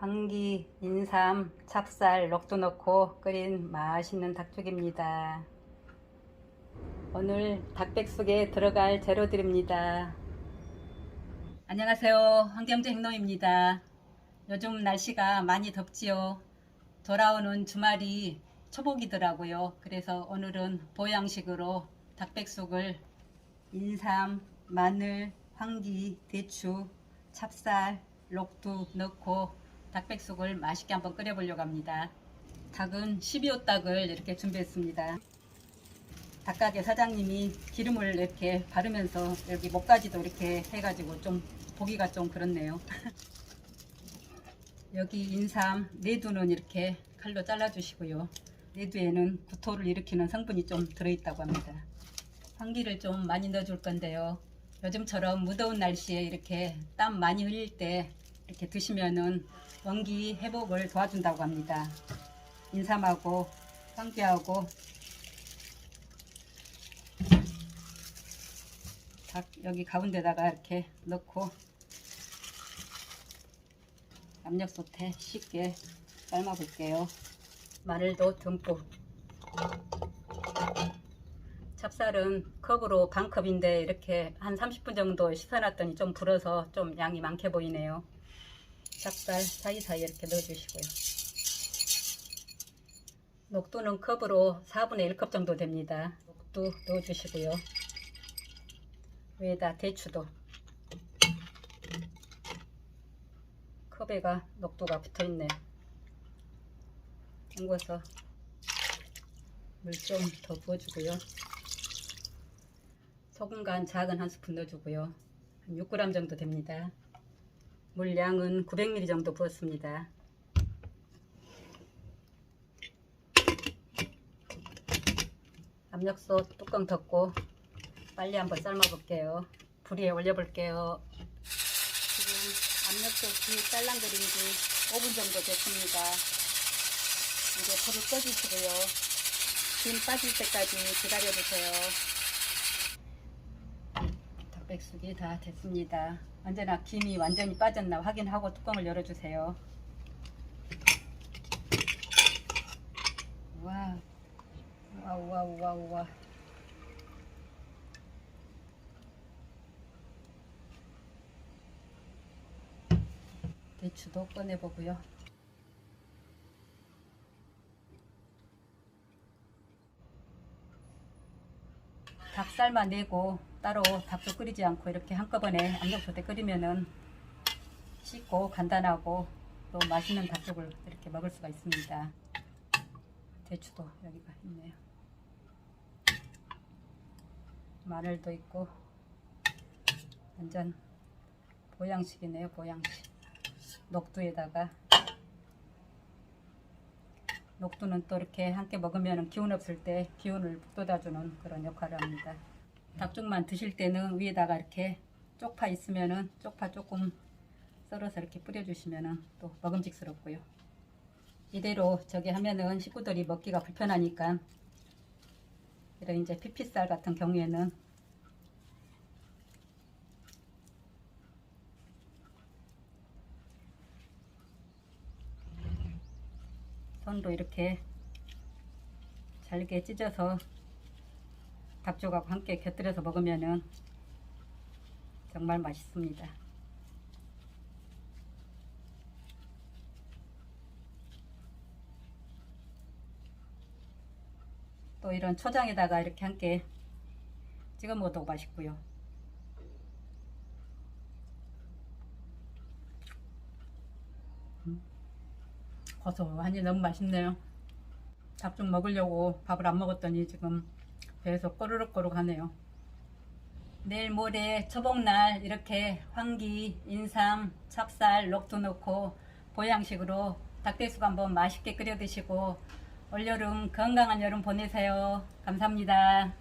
황기, 인삼, 찹쌀, 녹두 넣고 끓인 맛있는 닭죽입니다. 오늘 닭백숙에 들어갈 재료들입니다. 안녕하세요. 황경재 행놈입니다. 요즘 날씨가 많이 덥지요. 돌아오는 주말이 초복이더라고요. 그래서 오늘은 보양식으로 닭백숙을 인삼, 마늘, 황기, 대추, 찹쌀, 녹두 넣고 닭백숙을 맛있게 한번 끓여보려고 합니다. 닭은 12호 닭을 이렇게 준비했습니다. 닭가게 사장님이 기름을 이렇게 바르면서 여기 목까지도 이렇게 해가지고 좀 보기가 좀 그렇네요. 여기 인삼, 내두는 이렇게 칼로 잘라주시고요. 내두에는 구토를 일으키는 성분이 좀 들어있다고 합니다. 황기를 좀 많이 넣어줄 건데요. 요즘처럼 무더운 날씨에 이렇게 땀 많이 흘릴 때 이렇게 드시면은 원기 회복을 도와준다고 합니다. 인삼하고 황기하고 닭 여기 가운데다가 이렇게 넣고 압력솥에 쉽게 삶아 볼게요. 마늘도 듬뿍 찹쌀은 컵으로 반컵인데 이렇게 한 30분 정도 씻어놨더니 좀 불어서 좀 양이 많게 보이네요. 찹쌀 사이사이 이렇게 넣어주시고요. 녹두는 컵으로 4분의 1컵 정도 됩니다. 녹두 넣어주시고요. 위에다 대추도 컵에가 녹두가 붙어있네요. 헹궈서 물 좀 더 부어주고요. 소금 간 작은 한 스푼 넣어주고요. 한 6g 정도 됩니다. 물량은 900ml 정도 부었습니다. 압력솥 뚜껑 덮고 빨리 한번 삶아 볼게요. 불 위에 올려 볼게요. 지금 압력솥이 쌀랑거린 지 5분 정도 됐습니다. 이제 불을 꺼주시고요. 김 빠질 때까지 기다려 주세요. 닭백숙이 다 됐습니다. 언제나 김이 완전히 빠졌나 확인하고 뚜껑을 열어주세요. 와, 와우, 와우, 와우, 와. 대추도 꺼내보고요. 닭 삶아내고 따로 닭도 끓이지 않고 이렇게 한꺼번에 압력솥에 끓이면은 쉽고 간단하고 또 맛있는 닭죽을 이렇게 먹을 수가 있습니다. 대추도 여기가 있네요. 마늘도 있고 완전 보양식이네요. 보양식. 녹두에다가 녹두는 또 이렇게 함께 먹으면 기운 없을 때 기운을 북돋아주는 그런 역할을 합니다. 닭죽만 드실 때는 위에다가 이렇게 쪽파 있으면은 쪽파 조금 썰어서 이렇게 뿌려주시면은 또 먹음직스럽고요. 이대로 저기 하면은 식구들이 먹기가 불편하니까 이런 이제 피피쌀 같은 경우에는 손도 이렇게 잘게 찢어서 닭죽하고 함께 곁들여서 먹으면 정말 맛있습니다. 또 이런 초장에다가 이렇게 함께 찍어 먹어도 맛있고요. 고소하니 너무 맛있네요. 닭죽 먹으려고 밥을 안 먹었더니 지금 배에서 꼬르륵꼬르륵 하네요. 내일 모레 초복날 이렇게 황기, 인삼, 찹쌀, 녹두 넣고 보양식으로 닭백숙 한번 맛있게 끓여 드시고 올여름 건강한 여름 보내세요. 감사합니다.